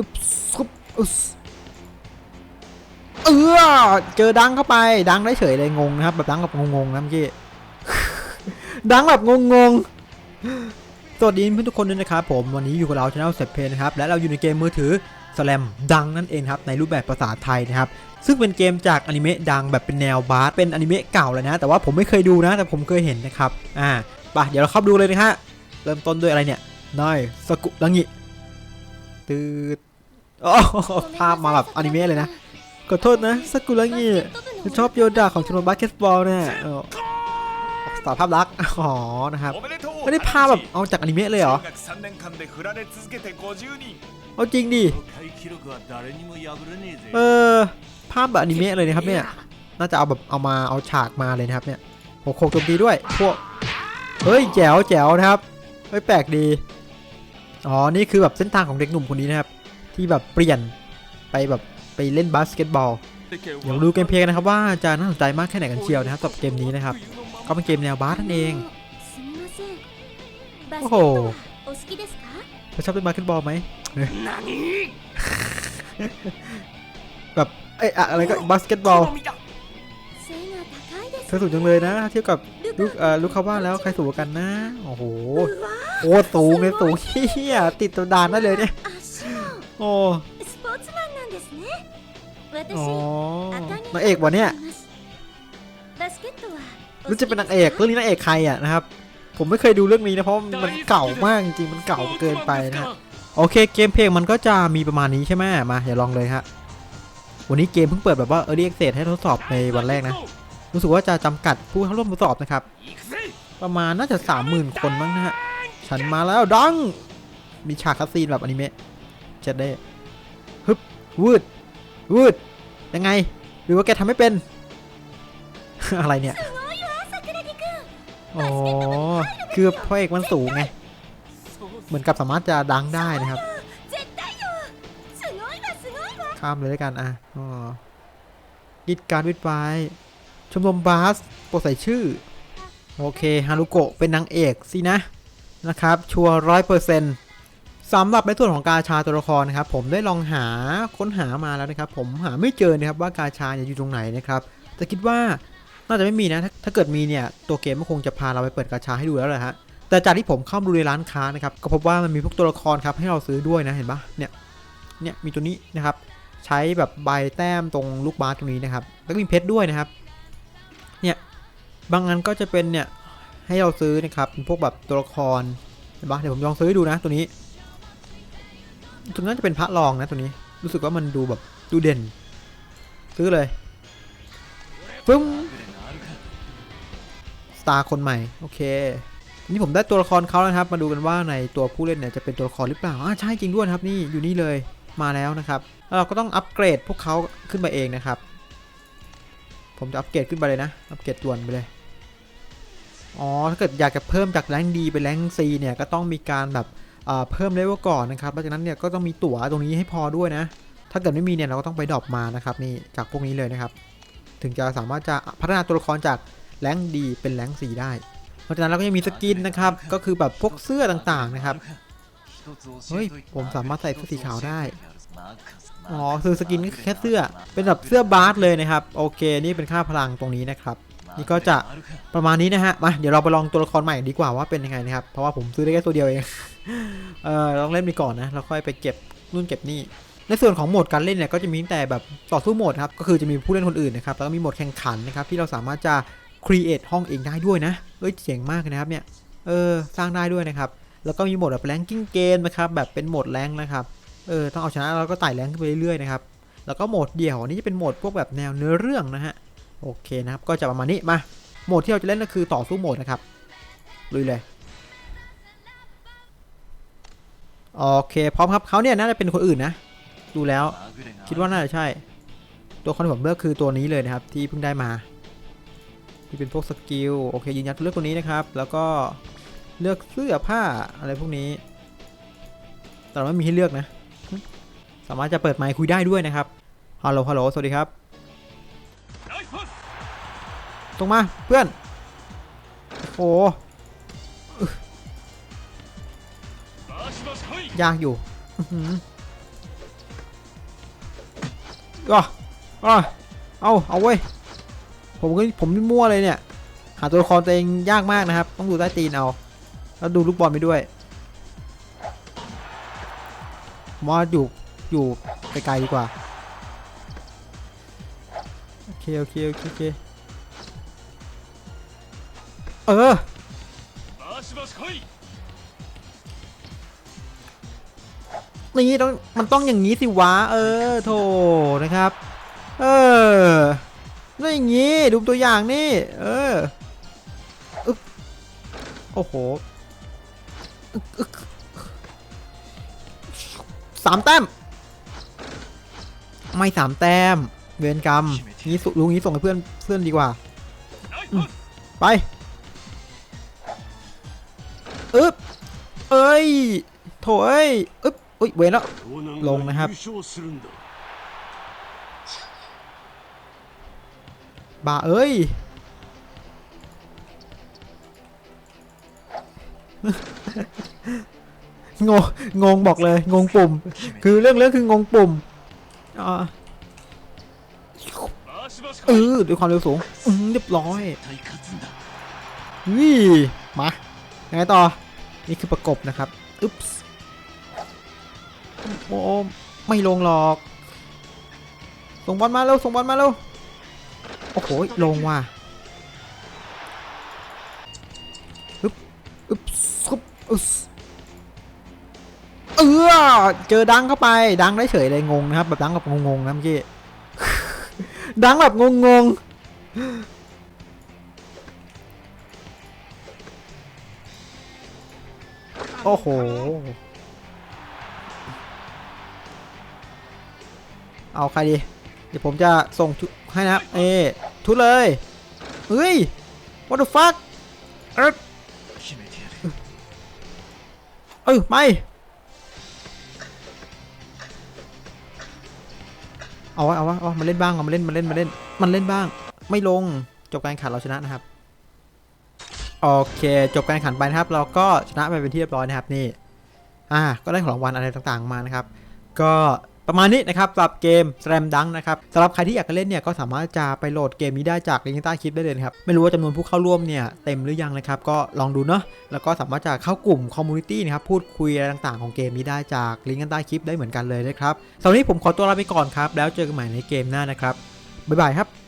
อึบซุบอึสเออเจอดังเข้าไปดังได้เฉยเลยงงนะครับ แบบดังแบบงงๆนะเมื่อกี้ดังแบบงงๆสวัสดีเพื่อนทุกคนด้วยนะครับผมวันนี้อยู่กับเราช anel เซ p เพนะครับและเราอยู่ในเกมมือถือ Slam ดังนั่นเองครับในรูปแบบภาษาไทยนะครับซึ่งเป็นเกมจากอนิเมะดังแบบเป็นแนวบาสเป็นอนิเมะเก่าเลยนะ แต่ว่าผมไม่เคยดูนะ แต่ผมเคยเห็นนะครับอ่าไปเดี๋ยวเราเข้าไปดูเลยนะฮะเริ่มต้นด้วยอะไรเนี่ยนายสกุลังิตืด ภาพมาแบบอนิเมะเลยนะขอโทษนะสกุระงี่ชอบโยดาของชมรมบาสเกตบอลเนี่ยสาภาพรักอ๋อนะครับไม่ได้ภาพแบบเอาจากอนิเมะเลยเหรอเอาจริงดิเออภาพแบบอนิเมะเลยนะครับเนี่ยน่าจะเอาแบบเอามาเอาฉากมาเลยนะครับเนี่ยโอ้โหโจมตีด้วยพวกเฮ้ยแจ๋วแจ๋วนะครับเฮ้ยแปลกดีอ๋อนี่คือแบบเส้นทางของเด็กหนุ่มคนนี้นะครับ ที่แบบเปลี่ยนไปแบบไปเล่นบาสเกตบอลเดี๋ยดูเกมเพลย์กันนะครับว่าจะน่าสนใจมากแค่ไหนกันเชียวนะครับกับเกมนี้นะครับ ก็เป็นเกมแนวบาสนั่นเองโอ้โหเธอชอบเล่นบาสเกตบอลไหมแบบเอ้อะไรก็บาสเกตบอลเธอสูงจังเลยนะเทียบกับลูกเอ่อลูกคาว่าแล้วใครสูงกันนะ โอ้โหโอ้สูงเลยสูงเฮียติดตัวดานได้เลยเนี่ย โอ้ スポーツマンなんですね私 อ๋อ 赤城 นางเอกวะเนี่ย バスケットはお รู้ 好き จะเป็นนางเอกเรื่องนี้นางเอกใครอ่ะนะครับ ผมไม่เคยดูเรื่องนี้นะเพราะมันเก่ามากจริงๆมันเก่าเกินไปนะฮะโอเคเกมเพลงมันก็จะมีประมาณนี้ใช่ไหมมาอย่าลองเลยฮะวันนี้เกมเพิ่งเปิดแบบว่า Early Access ให้ทดสอบในวันแรกนะ รู้สึกว่าจะจำกัดผู้เข้าร่วมทดสอบนะครับ ประมาณน่าจะสามหมื่นคนมั้งนะฮะ ฉันมาแล้วดัง มีฉากคัสซีนแบบอนิเมะเ จะได้ฮึบวืดวืดยังไง หรือว่าแกทำไม่เป็น อะไรเนี่ยโอ้คือเพราะเอกมันสูงไง เหมือนกับสามารถจะดังได้นะครับข้ามเลยด้วยกันอะอ๋อยิดการวิดไปชมรมบาสโปรใส่ชื่อ โอเค ฮารุโกะเป็นนางเอกสินะ นะครับ ชัวร้อยเปอร์เซ็นต์ สำหรับในส่วนของกาชาตัวละครนะครับผมได้ลองหาค้นหามาแล้วนะครับ ผมหาไม่เจอนะครับว่ากาชาอยู่ตรงไหนนะครับแต่คิดว่าน่าจะไม่มีนะถ้าถ้าเกิดมีเนี่ยตัวเกมก็คงจะพาเราไปเปิดกาชาให้ดูแล้วแหละฮะแต่จากที่ผมเข้ามาดูในร้านค้านะครับก็พบว่ามันมีพวกตัวละครครับให้เราซื้อด้วยนะเห็นปะเนี่ยเนี่ยมีตัวนี้นะครับ ใช้แบบใบแต้มตรงลูกบาสตรงนี้นะครับ แล้วก็มีเพชรด้วยนะครับเนี่ยบางอันก็จะเป็นเนี่ยให้เราซื้อนะครับเป็นพวกแบบตัวละครเห็นปะเดี๋ยวผมลองซื้อให้ดูนะตัวนี้ ตัวนั้นจะเป็นพระรองนะตัวนี้ รู้สึกว่ามันดูแบบดูเด่น ซื้อเลยฟึ้มสตาร์คนใหม่ โอเคทีนี่ผมได้ตัวละครเขาแล้วนะครับ มาดูกันว่าในตัวผู้เล่นเนี่ยจะเป็นตัวละครหรือเปล่าอ่าใช่จริงด้วยครับนี่อยู่นี่เลยมาแล้วนะครับแล้วเราก็ต้องอัปเกรดพวกเขาขึ้นไปเองนะครับ ผมจะอัปเกรดขึ้นไปเลยนะอัปเกรดด่วนไปเลยอ๋อถ้าเกิดอยากจะเพิ่มจากแรงดีไปแรงซีเนี่ยก็ต้องมีการแบบ เพิ่มเลเวลก่อนนะครับหลังจากนั้นเนี่ยก็ต้องมีตั๋วตรงนี้ให้พอด้วยนะ ถ้าเกิดไม่มีเนี่ยเราก็ต้องไปดรอปมานะครับนี่จากพวกนี้เลยนะครับ ถึงจะสามารถจะพัฒนาตัวละครจากแรงดีเป็นแรงซีได้นอกจากนั้นเราก็ยังมีสกินนะครับ ก็คือแบบพวกเสื้อต่างๆนะครับเฮ้ยผมสามารถใส่เสื้อสีขาวได้อ๋อคือสกินก็แค่เสื้อเป็นแบบเสื้อบาร์สเลยนะครับ โอเค นี่เป็นค่าพลังตรงนี้นะครับ นี่ก็จะประมาณนี้นะฮะ มาเดี๋ยวเราไปลองตัวละครใหม่ดีกว่าว่าเป็นยังไงนะครับ เพราะว่าผมซื้อได้แค่ตัวเดียวเอง เออลองเล่นไปก่อนนะ แล้วค่อยไปเก็บนู่นเก็บนี่ ในส่วนของโหมดการเล่นเนี่ยก็จะมีแต่แบบต่อสู้โหมดครับ ก็คือจะมีผู้เล่นคนอื่นนะครับ แล้วก็มีโหมดแข่งขันนะครับที่เราสามารถจะ create ห้องเองได้ด้วยนะ เอ้ยเจ๋งมากนะครับเนี่ย เออสร้างได้ด้วยนะครับ แล้วก็มีโหมดแบบ ranking game นะครับแบบเป็นโหมดแรงนะครับ เออต้องเอาชนะแล้วก็ไต่แรงขึ้นไปเรื่อยๆนะครับ แล้วก็โหมดเดี่ยวนนี้จะเป็นโหมดพวกแบบแนวเนื้อเรื่องนะฮะ โอเคนะครับ ก็จะประมาณนี้มา โหมดที่เราจะเล่นก็คือต่อสู้โหมดนะครับ ลุยเลย โอเค พร้อมครับเขาเนี่ยน่าจะเป็นคนอื่นนะ ดูแล้ว คิดว่าน่าจะใช่ ตัวคนที่ผมเลือกคือตัวนี้เลยนะครับ ที่เพิ่งได้มา ที่เป็นพวกสกิล โอเคยืนยันเลือกตัวนี้นะครับ แล้วก็เลือกเสื้อผ้าอะไรพวกนี้ แต่ไม่มีให้เลือกนะ สามารถจะเปิดไมค์คุยได้ด้วยนะครับ ฮัลโหล ฮัลโหล สวัสดีครับ ตรงมาเพื่อน โอ้ยากอยู่ก็ก็เอาเอาเว้ย ผมก็ผมมีมั่วเลยเนี่ย หาตัวละครตัวเองยากมากนะครับ ต้องดูใต้ตีนเอา แล้วดูลูกบอลไปด้วยมว่าอยู่ อยู่ไกลๆดีกว่า โอเค โอเค โอเคโอ เออ นี่ต้องมันต้องอย่างนี้สิวะ เออโถนะครับ เออนี่อย่างนี้ดูตัวอย่างนี่ เอออึ๊โอ้โหสามแต้ม ไม่สามแต้ม เวรกรรมนี้ลุงนี้ส่งให้เพื่อนเพื่อนดีกว่า ไป อึ๊บเอ้ยโถเอ้ยอึ๊บอุ้ยเวนและลงนะครับ บาเอ้ยงงงงบอกเลย งงปุ่ม คือเรื่องเรื่องคืองงปุ่มอ่าเออด้วยความเร็วสูงเรียบร้อยวิ่มา ยังไงต่อ นี่คือประกบนะครับอึ๊บส์โอ้ไม่ลงหรอก ส่งบอลมาเร็ว ส่งบอลมาเร็ว โอ้โห ลงว่ะอึ๊บอึ๊บซุบอึ๊บเออเจอดังเข้าไป ดังได้เฉยเลยงงนะครับ แบบดังแบบงงๆนะเมื่อกี้ ดังแบบงงๆ โอ้โห เอาใครดี เดี๋ยวผมจะส่งให้นะเอทุเลยเฮ้ย what the fuck เออเอ้ยไม่ เอาวะเอาวะเอามาเล่นบ้างเอามาเล่นมาเล่นมาเล่น มันเล่นบ้าง ไม่ลง จบการขัดเราชนะนะครับ โอเคจบการแข่งขันไปนะครับ เราก็ชนะไปเป็นที่เรียบร้อยนะครับนี่อ่าก็ได้ของรางวัลอะไรต่างๆมานะครับ ก็ประมาณนี้นะครับสำหรับเกม Slam Dunk นะครับสำหรับใครที่อยากจะเล่นเนี่ยก็สามารถจะไปโหลดเกมนี้ได้จากลิงก์ใต้คลิปได้เลยครับ ไม่รู้ว่าจำนวนผู้เข้าร่วมเนี่ยเต็มหรือยังนะครับ ก็ลองดูเนาะแล้วก็สามารถจะเข้ากลุ่มคอมมูนิตี้นะครับพูดคุยอะไรต่างๆของเกมนี้ได้จากลิงก์ใต้คลิปได้เหมือนกันเลยนะครับสำหรับนี้ผมขอตัวลาไปก่อนครับแล้วเจอกันใหม่ในเกมหน้านะครับบ๊ายบายครับ